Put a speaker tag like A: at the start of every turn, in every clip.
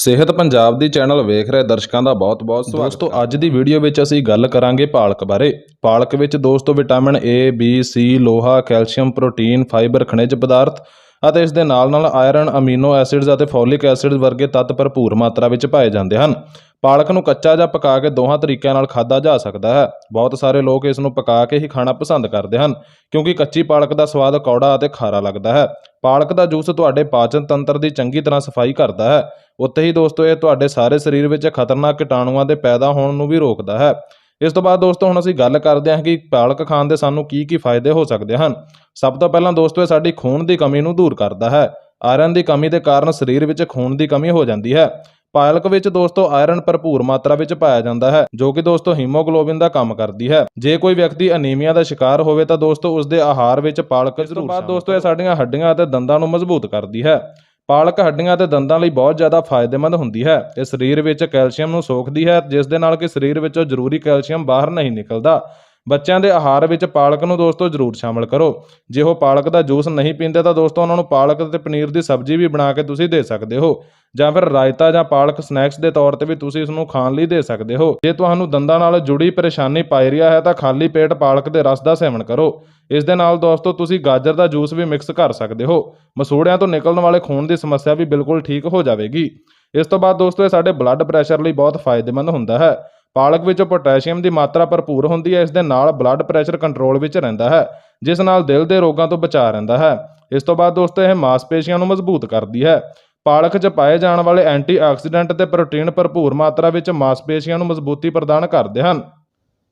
A: ਸਿਹਤ ਪੰਜਾਬ ਦੀ ਚੈਨਲ ਵੇਖ ਰਹੇ ਦਰਸ਼ਕਾਂ ਦਾ ਬਹੁਤ-ਬਹੁਤ ਸਵਾਗਤ। ਦੋਸਤੋ, ਅੱਜ ਦੀ ਵੀਡੀਓ ਵਿੱਚ ਅਸੀਂ ਗੱਲ ਕਰਾਂਗੇ ਪਾਲਕ ਬਾਰੇ। ਪਾਲਕ ਵਿੱਚ ਦੋਸਤੋ ਵਿਟਾਮਿਨ A, B, C, ਲੋਹਾ, ਕੈਲਸ਼ੀਅਮ, ਪ੍ਰੋਟੀਨ, ਫਾਈਬਰ, ਖਣਿਜ ਪਦਾਰਥ ਅਤੇ ਇਸ ਦੇ ਨਾਲ-ਨਾਲ ਆਇਰਨ, ਅਮੀਨੋ ਐਸਿਡਸ ਅਤੇ ਫੋਲਿਕ ਐਸਿਡ ਵਰਗੇ ਤੱਤ ਭਰਪੂਰ ਮਾਤਰਾ ਵਿੱਚ ਪਾਏ ਜਾਂਦੇ ਹਨ। ਪਾਲਕ ਨੂੰ ਕੱਚਾ ਜਾਂ ਪਕਾ ਕੇ ਦੋਹਾਂ ਤਰੀਕਿਆਂ ਨਾਲ ਖਾਧਾ ਜਾ ਸਕਦਾ ਹੈ। ਬਹੁਤ ਸਾਰੇ ਲੋਕ ਇਸ ਨੂੰ ਪਕਾ ਕੇ ਹੀ ਖਾਣਾ ਪਸੰਦ ਕਰਦੇ ਹਨ, ਕਿਉਂਕਿ ਕੱਚੀ ਪਾਲਕ ਦਾ ਸਵਾਦ ਕੌੜਾ ਅਤੇ ਖਾਰਾ ਲੱਗਦਾ ਹੈ। ਪਾਲਕ ਦਾ ਜੂਸ ਤੁਹਾਡੇ ਪਾਚਨ ਤੰਤਰ ਦੀ ਚੰਗੀ ਤਰ੍ਹਾਂ ਸਫ਼ਾਈ ਕਰਦਾ ਹੈ। ਉੱਥੇ ਹੀ ਦੋਸਤੋ, ਇਹ ਤੁਹਾਡੇ ਸਾਰੇ ਸਰੀਰ ਵਿੱਚ ਖਤਰਨਾਕ ਕੀਟਾਣੂਆਂ ਦੇ ਪੈਦਾ ਹੋਣ ਨੂੰ ਵੀ ਰੋਕਦਾ ਹੈ। ਇਸ ਤੋਂ ਬਾਅਦ ਦੋਸਤੋ, ਹੁਣ ਅਸੀਂ ਗੱਲ ਕਰਦੇ ਹਾਂ ਕਿ ਪਾਲਕ ਖਾਣ ਦੇ ਸਾਨੂੰ ਕੀ ਕੀ ਫਾਇਦੇ ਹੋ ਸਕਦੇ ਹਨ। ਸਭ ਤੋਂ ਪਹਿਲਾਂ ਦੋਸਤੋ, ਇਹ ਸਾਡੀ ਖੂਨ ਦੀ ਕਮੀ ਨੂੰ ਦੂਰ ਕਰਦਾ ਹੈ। ਆਇਰਨ ਦੀ ਕਮੀ ਦੇ ਕਾਰਨ ਸਰੀਰ ਵਿੱਚ ਖੂਨ ਦੀ ਕਮੀ ਹੋ ਜਾਂਦੀ ਹੈ। ਪਾਲਕ ਵਿੱਚ ਦੋਸਤੋ ਆਇਰਨ ਭਰਪੂਰ ਮਾਤਰਾ ਵਿੱਚ ਪਾਇਆ ਜਾਂਦਾ ਹੈ ਜੋ ਕਿ ਦੋਸਤੋ ਹੀਮੋਗਲੋਬਿਨ ਦਾ ਕੰਮ ਕਰਦੀ ਹੈ। ਜੇ ਕੋਈ ਵਿਅਕਤੀ ਅਨੀਮੀਆ ਦਾ ਸ਼ਿਕਾਰ ਹੋਵੇ ਤਾਂ ਦੋਸਤੋ ਉਸ ਦੇ ਆਹਾਰ ਵਿੱਚ ਪਾਲਕ ਜ਼ਰੂਰ ਬਾਅਦ ਦੋਸਤੋ ਇਹ ਸਾਡੀਆਂ ਹੱਡੀਆਂ ਅਤੇ ਦੰਦਾਂ ਨੂੰ ਮਜ਼ਬੂਤ ਕਰਦੀ ਹੈ। ਪਾਲਕ ਹੱਡੀਆਂ ਅਤੇ ਦੰਦਾਂ ਲਈ ਬਹੁਤ ਜ਼ਿਆਦਾ ਫਾਇਦੇਮੰਦ ਹੁੰਦੀ ਹੈ ਇਹ ਸਰੀਰ ਵਿੱਚ ਕੈਲਸ਼ੀਅਮ ਨੂੰ ਸੋਖਦੀ ਹੈ ਜਿਸ ਦੇ ਨਾਲ ਕਿ ਸਰੀਰ ਵਿੱਚੋਂ ਜ਼ਰੂਰੀ ਕੈਲਸ਼ੀਅਮ ਬਾਹਰ ਨਹੀਂ ਨਿਕਲਦਾ। ਬੱਚਿਆਂ ਦੇ ਆਹਾਰ ਵਿੱਚ ਪਾਲਕ ਨੂੰ ਦੋਸਤੋ ਜ਼ਰੂਰ ਸ਼ਾਮਲ ਕਰੋ। ਜੇ ਉਹ ਪਾਲਕ ਦਾ ਜੂਸ ਨਹੀਂ ਪੀਂਦੇ ਤਾਂ ਦੋਸਤੋ ਉਹਨਾਂ ਨੂੰ ਪਾਲਕ ਅਤੇ ਪਨੀਰ ਦੀ ਸਬਜ਼ੀ ਵੀ ਬਣਾ ਕੇ ਤੁਸੀਂ ਦੇ ਸਕਦੇ ਹੋ। ਜਾਂ ਫਿਰ ਰਾਇਤਾ ਜਾਂ ਪਾਲਕ ਸਨੈਕਸ ਦੇ ਤੌਰ ਤੇ ਵੀ ਤੁਸੀਂ ਇਸ ਨੂੰ ਖਾਣ ਲਈ ਦੇ ਸਕਦੇ ਹੋ। ਜੇ ਤੁਹਾਨੂੰ ਦੰਦਾਂ ਨਾਲ ਜੁੜੀ ਪਰੇਸ਼ਾਨੀ ਪਾਈ ਰਿਹਾ ਹੈ ਤਾਂ ਖਾਲੀ ਪੇਟ ਪਾਲਕ ਦੇ ਰਸ ਦਾ ਸੇਵਨ ਕਰੋ। ਇਸ ਦੇ ਨਾਲ ਦੋਸਤੋ ਤੁਸੀਂ ਗਾਜਰ ਦਾ ਜੂਸ ਵੀ ਮਿਕਸ ਕਰ ਸਕਦੇ ਹੋ। ਮਸੂੜਿਆਂ ਤੋਂ ਨਿਕਲਣ ਵਾਲੇ ਖੂਨ ਦੀ ਸਮੱਸਿਆ ਵੀ ਬਿਲਕੁਲ ਠੀਕ ਹੋ ਜਾਵੇਗੀ। ਇਸ ਤੋਂ ਬਾਅਦ ਦੋਸਤੋ ਇਹ ਸਾਡੇ ਬਲੱਡ ਪ੍ਰੈਸ਼ਰ ਲਈ ਬਹੁਤ ਫਾਇਦੇਮੰਦ ਹੁੰਦਾ ਹੈ। ਪਾਲਕ ਵਿੱਚ ਪੋਟਾਸ਼ੀਅਮ ਦੀ ਮਾਤਰਾ ਭਰਪੂਰ ਹੁੰਦੀ ਹੈ, ਇਸ ਦੇ ਨਾਲ ਬਲੱਡ ਪ੍ਰੈਸ਼ਰ ਕੰਟਰੋਲ ਵਿੱਚ ਰਹਿੰਦਾ ਹੈ, ਜਿਸ ਨਾਲ ਦਿਲ ਦੇ ਰੋਗਾਂ ਤੋਂ ਬਚਾਅ ਰਹਿੰਦਾ ਹੈ। ਇਸ ਤੋਂ ਬਾਅਦ ਦੋਸਤੋ, ਇਹ ਮਾਸਪੇਸ਼ੀਆਂ ਨੂੰ ਮਜ਼ਬੂਤ ਕਰਦੀ ਹੈ। ਪਾਲਕ 'ਚ ਪਾਏ ਜਾਣ ਵਾਲੇ ਐਂਟੀਆਕਸੀਡੈਂਟ ਤੇ ਪ੍ਰੋਟੀਨ ਭਰਪੂਰ ਮਾਤਰਾ ਵਿੱਚ ਮਾਸਪੇਸ਼ੀਆਂ ਨੂੰ ਮਜ਼ਬੂਤੀ ਪ੍ਰਦਾਨ ਕਰਦੇ ਹਨ।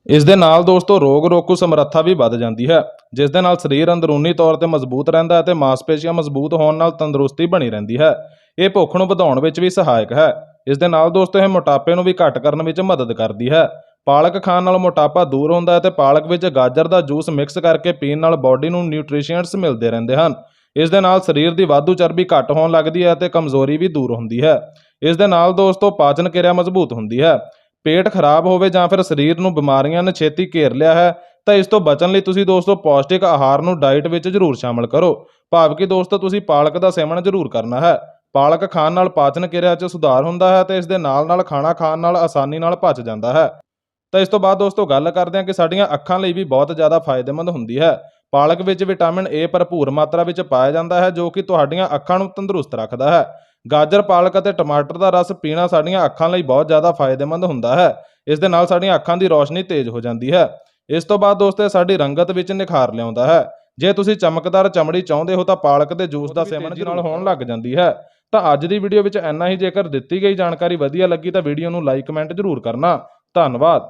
A: ਇਸ ਦੇ ਨਾਲ ਦੋਸਤੋ, ਰੋਗ ਰੋਕੂ ਸਮਰੱਥਾ ਵੀ ਵੱਧ ਜਾਂਦੀ ਹੈ, ਜਿਸ ਦੇ ਨਾਲ ਸਰੀਰ ਅੰਦਰੂਨੀ ਤੌਰ ਤੇ ਮਜ਼ਬੂਤ ਰਹਿੰਦਾ ਹੈ ਤੇ ਮਾਸਪੇਸ਼ੀਆਂ ਮਜ਼ਬੂਤ ਹੋਣ ਨਾਲ ਤੰਦਰੁਸਤੀ ਬਣੀ ਰਹਿੰਦੀ ਹੈ। ਇਹ ਭੁੱਖ ਨੂੰ ਵਧਾਉਣ ਵਿੱਚ ਵੀ ਸਹਾਇਕ ਹੈ। ਇਸ ਦੇ ਨਾਲ ਦੋਸਤੋ ਇਹ ਮੋਟਾਪੇ ਨੂੰ ਵੀ ਘੱਟ ਕਰਨ ਵਿੱਚ ਮਦਦ ਕਰਦੀ ਹੈ। ਪਾਲਕ ਖਾਣ ਨਾਲ ਮੋਟਾਪਾ ਦੂਰ ਹੁੰਦਾ ਹੈ ਤੇ ਪਾਲਕ ਵਿੱਚ ਗਾਜਰ ਦਾ ਜੂਸ ਮਿਕਸ ਕਰਕੇ ਪੀਣ ਨਾਲ ਬਾਡੀ ਨੂੰ ਨਿਊਟ੍ਰੀਸ਼ੀਅੰਟਸ ਮਿਲਦੇ ਰਹਿੰਦੇ ਹਨ। ਇਸ ਦੇ ਨਾਲ ਸਰੀਰ ਦੀ ਵਾਧੂ ਚਰਬੀ ਘੱਟ ਹੋਣ ਲੱਗਦੀ ਹੈ ਤੇ ਕਮਜ਼ੋਰੀ ਵੀ ਦੂਰ ਹੁੰਦੀ ਹੈ। ਇਸ ਦੇ ਨਾਲ ਦੋਸਤੋ ਪਾਚਨ ਕਿਰਿਆ ਮਜ਼ਬੂਤ ਹੁੰਦੀ ਹੈ। ਪੇਟ ਖਰਾਬ ਹੋਵੇ ਜਾਂ ਫਿਰ ਸਰੀਰ ਨੂੰ ਬਿਮਾਰੀਆਂ ਨੇ ਛੇਤੀ ਘੇਰ ਲਿਆ ਹੈ, ਤਾਂ ਇਸ ਤੋਂ ਬਚਣ ਲਈ ਤੁਸੀਂ ਦੋਸਤੋ ਪੌਸ਼ਟਿਕ ਆਹਾਰ ਨੂੰ ਡਾਈਟ ਵਿੱਚ ਜ਼ਰੂਰ ਸ਼ਾਮਲ ਕਰੋ। ਭਾਵ ਕਿ ਦੋਸਤੋ ਤੁਸੀਂ ਪਾਲਕ ਦਾ ਸੇਵਨ ਜ਼ਰੂਰ ਕਰਨਾ ਹੈ। ਪਾਲਕ ਖਾਣ ਨਾਲ ਪਾਚਨ ਕਿਰਿਆ 'ਚ ਸੁਧਾਰ ਹੁੰਦਾ ਹੈ ਤੇ ਇਸ ਦੇ ਨਾਲ ਨਾਲ ਖਾਣਾ ਖਾਣ ਨਾਲ ਆਸਾਨੀ ਨਾਲ ਪਚ ਜਾਂਦਾ ਹੈ। ਤਾਂ ਇਸ ਤੋਂ ਬਾਅਦ ਦੋਸਤੋ ਗੱਲ ਕਰਦੇ ਹਾਂ ਕਿ ਸਾਡੀਆਂ ਅੱਖਾਂ ਲਈ ਵੀ ਬਹੁਤ ਜ਼ਿਆਦਾ ਫਾਇਦੇਮੰਦ ਹੁੰਦੀ ਹੈ। ਪਾਲਕ ਵਿੱਚ ਵਿਟਾਮਿਨ A ਭਰਪੂਰ ਮਾਤਰਾ ਵਿੱਚ ਪਾਇਆ ਜਾਂਦਾ ਹੈ ਜੋ ਕਿ ਤੁਹਾਡੀਆਂ ਅੱਖਾਂ ਨੂੰ ਤੰਦਰੁਸਤ ਰੱਖਦਾ ਹੈ। ਗਾਜਰ ਪਾਲਕ ਅਤੇ ਟਮਾਟਰ ਦਾ ਰਸ ਪੀਣਾ ਸਾਡੀਆਂ ਅੱਖਾਂ ਲਈ ਬਹੁਤ ਜ਼ਿਆਦਾ ਫਾਇਦੇਮੰਦ ਹੁੰਦਾ ਹੈ। ਇਸ ਦੇ ਨਾਲ ਸਾਡੀਆਂ ਅੱਖਾਂ ਦੀ ਰੋਸ਼ਨੀ ਤੇਜ਼ ਹੋ ਜਾਂਦੀ ਹੈ। ਇਸ ਤੋਂ ਬਾਅਦ ਦੋਸਤੋ ਸਾਡੀ ਰੰਗਤ ਵਿੱਚ ਨਿਖਾਰ ਲਿਆਉਂਦਾ ਹੈ। ਜੇ ਤੁਸੀਂ ਚਮਕਦਾਰ ਚਮੜੀ ਚਾਹੁੰਦੇ ਹੋ ਤਾਂ ਪਾਲਕ ਦੇ ਜੂਸ ਦਾ ਸੇਵਨ ਨਾਲ ਹੋਣ ਲੱਗ ਜਾਂਦੀ ਹੈ। ਤਾਂ ਅੱਜ ਦੀ ਵੀਡੀਓ ਵਿੱਚ ਇੰਨਾ ਹੀ ਜੇਕਰ ਦਿੱਤੀ ਗਈ ਜਾਣਕਾਰੀ ਵਧੀਆ ਲੱਗੀ ਤਾਂ ਵੀਡੀਓ ਨੂੰ ਲਾਈਕ ਕਮੈਂਟ ਜ਼ਰੂਰ ਕਰਨਾ। ਧੰਨਵਾਦ।